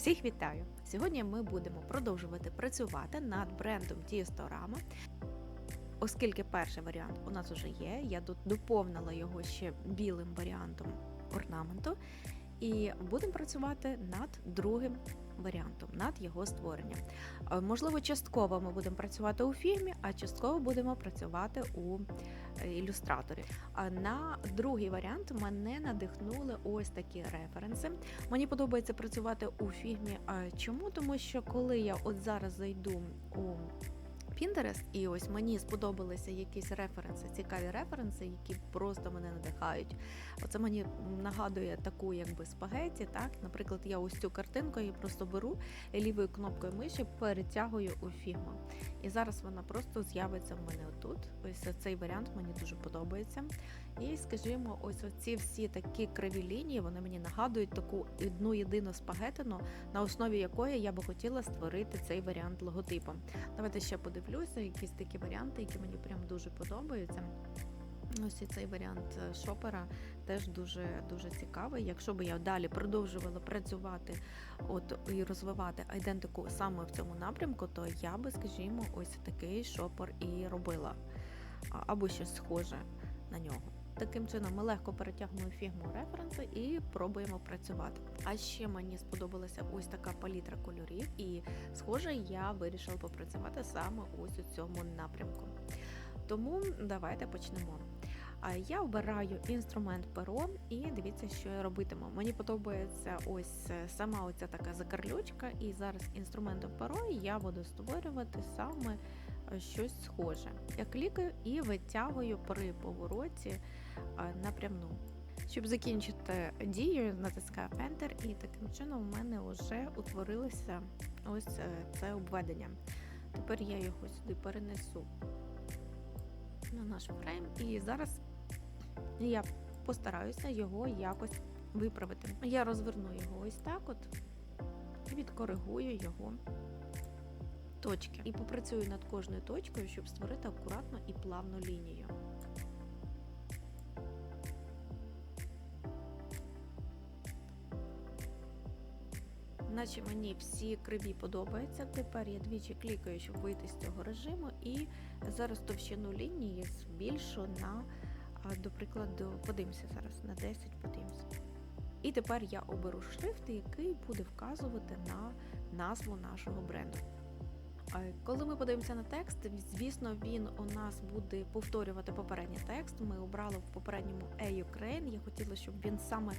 Всіх вітаю! Сьогодні ми будемо продовжувати працювати над брендом Діасторама. Оскільки перший варіант у нас вже є, я тут доповнила його ще білим варіантом орнаменту. І будемо працювати над другим варіантом, над його створенням. Е, Можливо, частково ми будемо працювати у фільмі, а частково будемо працювати у ілюстраторі. А на другий варіант мене надихнули ось такі референси. Мені подобається працювати у фігмі. Чому? Тому що коли я от зараз зайду у Pinterest, і ось мені сподобалися якісь референси, цікаві референси, які просто мене надихають. Оце мені нагадує таку, якби спагеті. Так, наприклад, я ось цю картинку я просто беру лівою кнопкою миші перетягую у фігму. І зараз вона просто з'явиться в мене отут. Ось цей варіант мені дуже подобається. І скажімо, ось ці всі такі криві лінії, вони мені нагадують таку одну єдину спагетину, на основі якої я би хотіла створити цей варіант логотипу. Давайте ще подивлюся, якісь такі варіанти, які мені прям дуже подобаються. Ось і цей варіант е, шопера теж дуже дуже цікавий. Якщо б я далі продовжувала працювати от і розвивати айдентику саме в цьому напрямку, то я би, скажімо, ось такий шопер і робила або щось схоже на нього. Таким чином ми легко перетягуємо фігму референси і пробуємо працювати. А ще мені сподобалася ось така палітра кольорів, і схоже, я вирішила попрацювати саме ось у цьому напрямку. Тому давайте почнемо. Я обираю інструмент перо і дивіться, що я робитиму. Мені подобається ось е, сама оця така закарлючка, і зараз інструментом перо я буду створювати саме щось схоже. Я клікаю і витягую при повороті е, напрямну. Щоб закінчити дію, натискаю Enter, і таким чином у мене вже утворилося ось е, це обведення. Тепер я його сюди перенесу на наш фрейм, і зараз я постараюся його якось виправити. Я розверну його ось так, от і відкоригую його точки. І попрацюю над кожною точкою, щоб створити акуратну і плавну лінію. Наче мені всі криві подобаються. Тепер я двічі клікаю, щоб вийти з цього режиму, і зараз товщину лінії збільшу на, до прикладу, подивимося зараз на 10, подивимося. І тепер я оберу шрифт, який буде вказувати на назву нашого бренду. Коли ми подивимося на текст, звісно, він у нас буде повторювати попередній текст. Ми обрали в попередньому «A Ukraine». Я хотіла, щоб він саме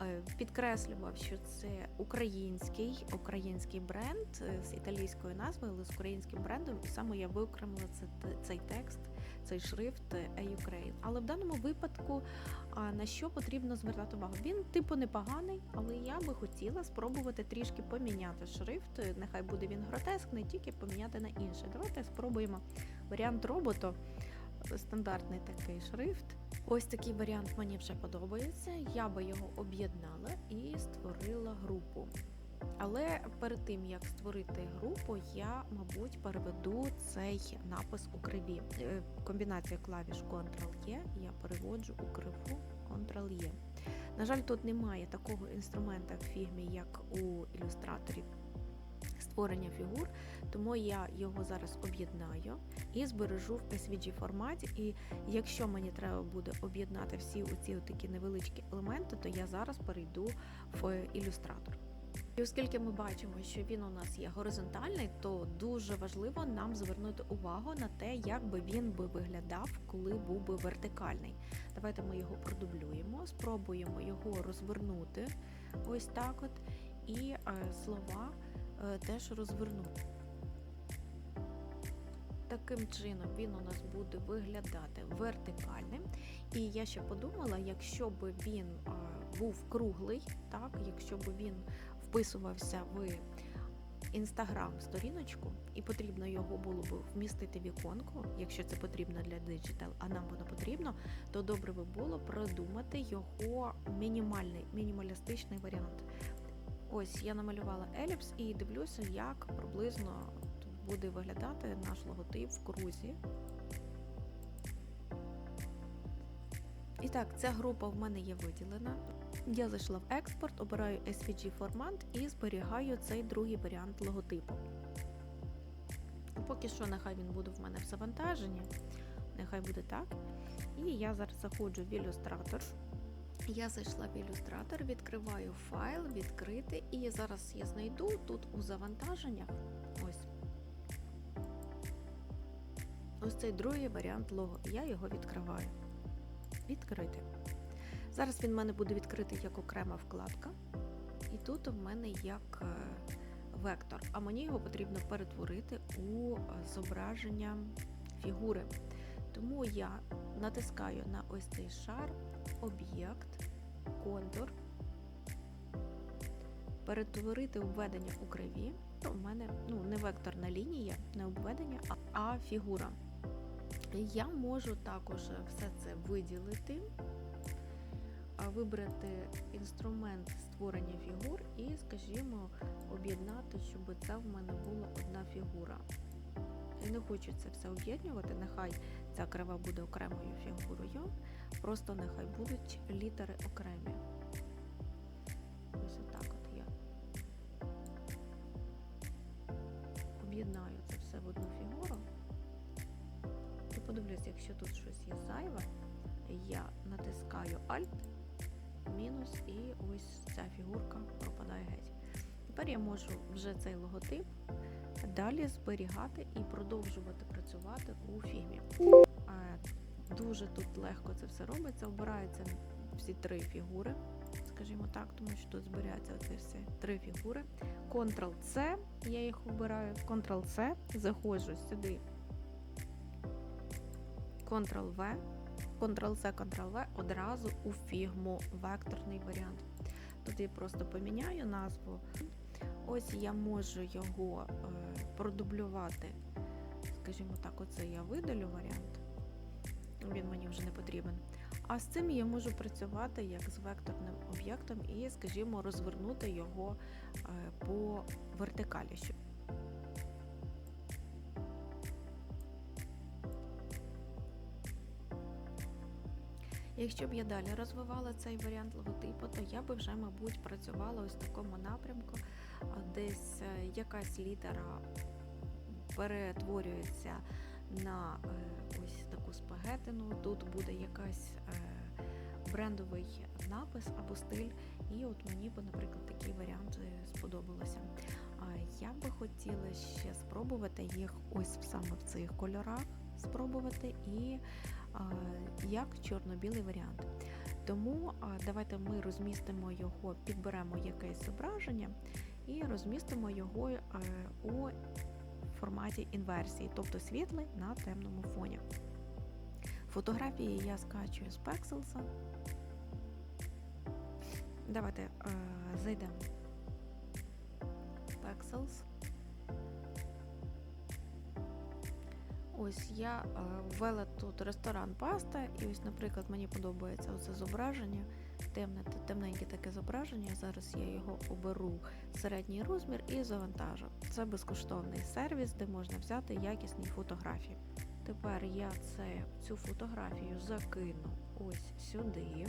е, підкреслював, що це український український бренд е, з італійською назвою, але з українським брендом. І саме я виокремила це, цей текст, цей шрифт E-Ukraine. Але в даному випадку на що потрібно звертати увагу? Він типу непоганий, але я би хотіла спробувати трішки поміняти шрифт. Нехай буде він гротескний, тільки поміняти на інший. Давайте спробуємо варіант роботу. Стандартний такий шрифт. Ось такий варіант мені вже подобається. Я би його об'єднала і створила групу. Але перед тим як створити групу, я, мабуть, переведу цей напис у криві. Е, Комбінація клавіш Ctrl-E, я переводжу у криву Ctrl-E. На жаль, тут немає такого інструмента в фігмі, як у ілюстраторі створення фігур, тому я його зараз об'єднаю і збережу в SVG форматі. І якщо мені треба буде об'єднати всі оці такі невеличкі елементи, то я зараз перейду в ілюстратор. І оскільки ми бачимо, що він у нас є горизонтальний, то дуже важливо нам звернути увагу на те, як би він би виглядав, коли був би вертикальний. Давайте ми його продублюємо, спробуємо його розвернути ось так от, і е, слова е, теж розвернути. Таким чином він у нас буде виглядати вертикальним. І я ще подумала, якщо б він а, був круглий, так, якщо б він вписувався в інстаграм сторіночку, і потрібно його було б вмістити в іконку, якщо це потрібно для диджитал, а нам воно потрібно, то добре би було продумати його мінімальний, мінімалістичний варіант. Ось я намалювала еліпс і дивлюся, як приблизно буде виглядати наш логотип в крузі. І так, ця група в мене є виділена. Я зайшла в експорт, обираю SVG формат і зберігаю цей другий варіант логотипу. Поки що, нехай він буде в мене в завантаженні, нехай буде так. І я зараз заходжу в ілюстратор. Я зайшла в ілюстратор, відкриваю файл, відкрити, і зараз я знайду тут у завантаженнях ось ось цей другий варіант лого. Я його відкриваю. Відкрити. Зараз він в мене буде відкритий як окрема вкладка. І тут в мене як е, вектор. А мені його потрібно перетворити у е, зображення фігури. Тому я натискаю на ось цей шар, об'єкт, контур, перетворити обведення у криві. У мене ну, не векторна лінія, не обведення, а, фігура. Я можу також все це виділити, вибрати інструмент створення фігур і, скажімо, об'єднати, щоб це в мене була одна фігура. Я не хочу це все об'єднувати, нехай ця крива буде окремою фігурою, просто нехай будуть літери окремі. Ось отак от я об'єднаю це все в одну фігуру. І подивлюсь, якщо тут щось є зайве, я натискаю Alt, мінус, і ось ця фігурка пропадає геть. Тепер я можу вже цей логотип далі зберігати і продовжувати працювати у фігмі. Дуже тут легко це все робиться. Обираються всі три фігури, скажімо так, тому що тут зберігаються оці всі три фігури. Ctrl-C, я їх обираю, Ctrl-C, заходжу сюди. Ctrl-V, Ctrl-C, Ctrl-V одразу у фігму векторний варіант. Тут я просто поміняю назву. Ось я можу його е, продублювати. Скажімо так, оце я видалю варіант. Він мені вже не потрібен. А з цим я можу працювати як з векторним об'єктом і, скажімо, розвернути його е, по вертикалі. Якщо б я далі розвивала цей варіант логотипу, то я би вже, мабуть, працювала ось в такому напрямку, десь е, якась літера перетворюється на е, ось таку спагетину. Тут буде якась е, брендовий напис або стиль, і от мені би, наприклад, такий варіант сподобалося. Я би хотіла ще спробувати їх ось саме в цих кольорах спробувати і як чорно-білий варіант. Тому давайте ми розмістимо його, підберемо якесь зображення і розмістимо його у форматі інверсії, тобто світлий на темному фоні. Фотографії я скачую з Pexels. Давайте зайдемо в Pexels. Ось я ввела тут ресторан паста, і ось, наприклад, мені подобається оце зображення, темне, темненьке таке зображення. Зараз я його оберу середній розмір і завантажу. Це безкоштовний сервіс, де можна взяти якісні фотографії. Тепер я це, цю фотографію закину ось сюди.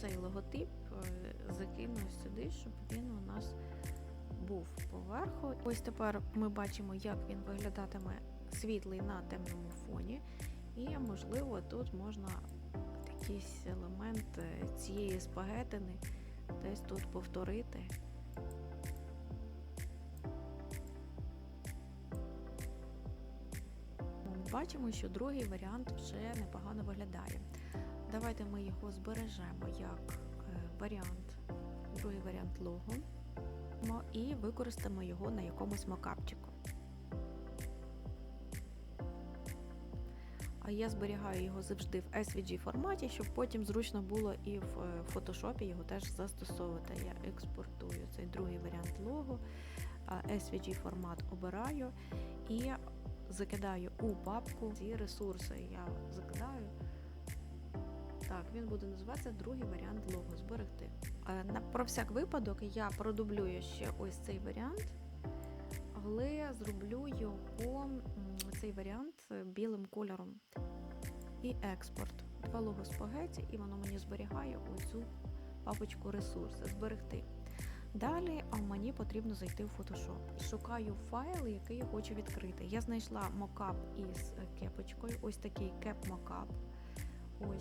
Цей логотип закину сюди, щоб він у нас був поверху. Ось тепер ми бачимо, як він виглядатиме світлий на темному фоні, і, можливо, тут можна якийсь елемент цієї спагетини десь тут повторити. Бачимо, що другий варіант вже непогано виглядає. Давайте ми його збережемо як е, варіант, другий варіант лого і використаємо його на якомусь макапчику. А я зберігаю його завжди в SVG форматі, щоб потім зручно було і в фотошопі його теж застосовувати. Я експортую цей другий варіант лого, SVG формат обираю і закидаю у папку ці ресурси. Я закидаю. Так, він буде називатися другий варіант лого зберегти. Про всяк випадок я продублюю ще ось цей варіант. але зроблю його цей варіант е, білим кольором. І експорт. Два лого спагеті, і воно мені зберігає оцю папочку ресурси, зберегти. Далі мені потрібно зайти в Photoshop. Шукаю файл, який я хочу відкрити. Я знайшла мокап із е, кепочкою, ось такий кеп-мокап.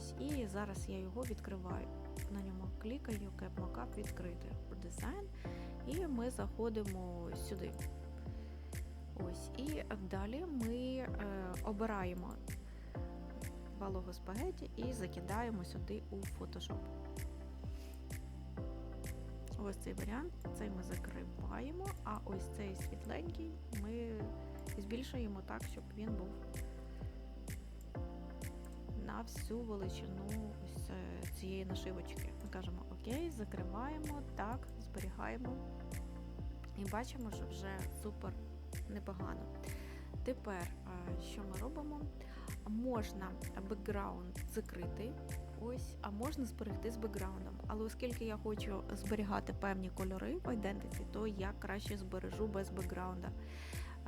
Ось, і зараз я його відкриваю. На ньому клікаю, кеп-мокап відкрити. Дизайн. І ми заходимо сюди. Ось, і далі ми е, обираємо валого спагеті і закидаємо сюди у Photoshop. Ось цей варіант, цей ми закриваємо, а ось цей світленький ми збільшуємо так, щоб він був на всю величину ось е, цієї нашивочки. Ми кажемо Окей, закриваємо, так, зберігаємо. І бачимо, що вже супер непогано. Тепер, що ми робимо? Можна бекграунд закрити, ось, а можна зберегти з бекграундом. Але оскільки я хочу зберігати певні кольори в Identity, то я краще збережу без бекграунда.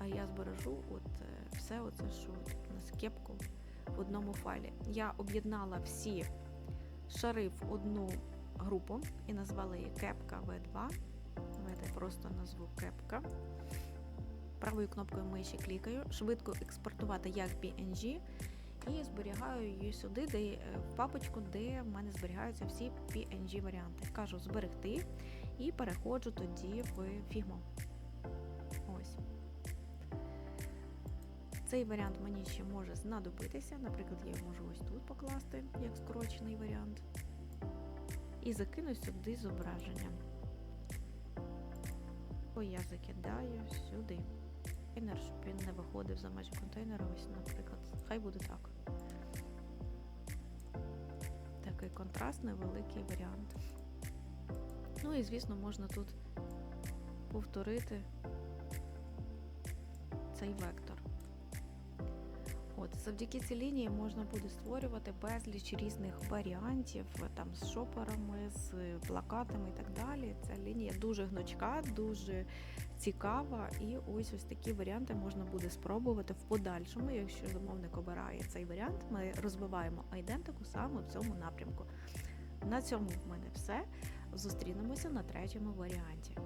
Я збережу от е, все оце, що тут у нас кепку в одному файлі. Я об'єднала всі шари в одну групу і назвала її кепка V2. Давайте просто назву кепка. Правою кнопкою миші клікаю, швидко експортувати як PNG і зберігаю її сюди, де, е, в папочку, де в мене зберігаються всі PNG варіанти. Кажу зберегти і переходжу тоді в Figma. Цей варіант мені ще може знадобитися. Наприклад, я його можу ось тут покласти, як скорочений варіант. І закину сюди зображення. О, я закидаю сюди. Контейнер, щоб він не виходив за межі контейнера. Ось, наприклад, хай буде так. Такий контрастний великий варіант. Ну і, звісно, можна тут повторити цей вектор. От, завдяки цій лінії можна буде створювати безліч різних варіантів, там з шоперами, з плакатами і так далі. Ця лінія дуже гнучка, дуже цікава, і ось ось такі варіанти можна буде спробувати в подальшому. Якщо замовник обирає цей варіант, ми розвиваємо айдентику саме в цьому напрямку. На цьому в мене все. Зустрінемося на третьому варіанті.